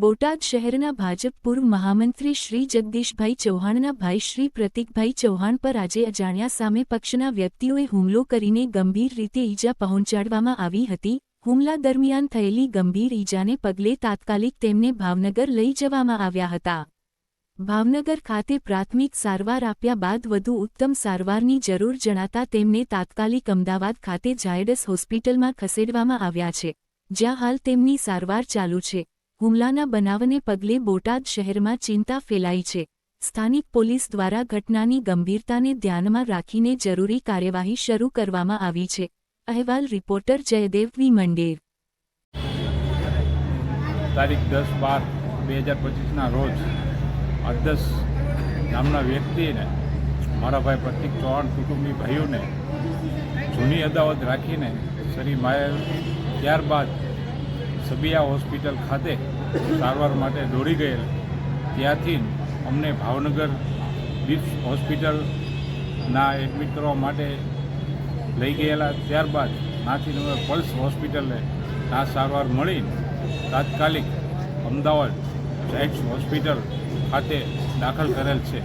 બોટાદ શહેરના ભાજપ પૂર્વ મહામંત્રી શ્રી જગદીશભાઈ ચૌહાણના ભાઈ શ્રી પ્રતિકભાઈ ચૌહાણ પર આજે અજાણ્યા સામે પક્ષના વ્યક્તિઓએ હુમલો કરીને ગંભીર રીતે ઈજા પહોંચાડવામાં આવી હતી. હુમલા દરમિયાન થયેલી ગંભીર ઈજાને પગલે તાત્કાલિક તેમને ભાવનગર લઈ જવામાં આવ્યા હતા. ભાવનગર ખાતે પ્રાથમિક સારવાર આપ્યા બાદ વધુ ઉત્તમ સારવારની જરૂર જણાતા તેમને તાત્કાલિક અમદાવાદ ખાતે ઝાયડસ હોસ્પિટલમાં ખસેડવામાં આવ્યા છે, જ્યાં હાલ તેમની સારવાર ચાલુ છે. હુમલાના બનાવને પગલે બોટાદ શહેરમાં ચિંતા ફેલાઈ છે. સ્થાનિક પોલીસ દ્વારા ઘટનાની ગંભીરતાને ધ્યાનમાં રાખીને જરૂરી કાર્યવાહી શરૂ કરવામાં આવી છે. અહેવાલ રિપોર્ટર જયદેવ વી. મંડેર. તારીખ દસ બાર બે હજાર પચીસના રોજ અદસ નામના વ્યક્તિને મારા ભાઈ પ્રતિક ચૌહાણ કુટુંબી ભાઈઓને જૂની અદાવત રાખીને શરી માયેલ ત્યારબાદ સબિયા હોસ્પિટલ ખાતે સારવાર માટે દોડી ગયેલ. ત્યાંથી અમને ભાવનગર બિપ્સ હોસ્પિટલના એડમિટ કરવા માટે લઈ ગયેલા. ત્યારબાદ ત્યાંથી અમે પલ્સ હોસ્પિટલે આ સારવાર મળી. તાત્કાલિક અમદાવાદ એક્સ હોસ્પિટલ ખાતે દાખલ કરેલ છે.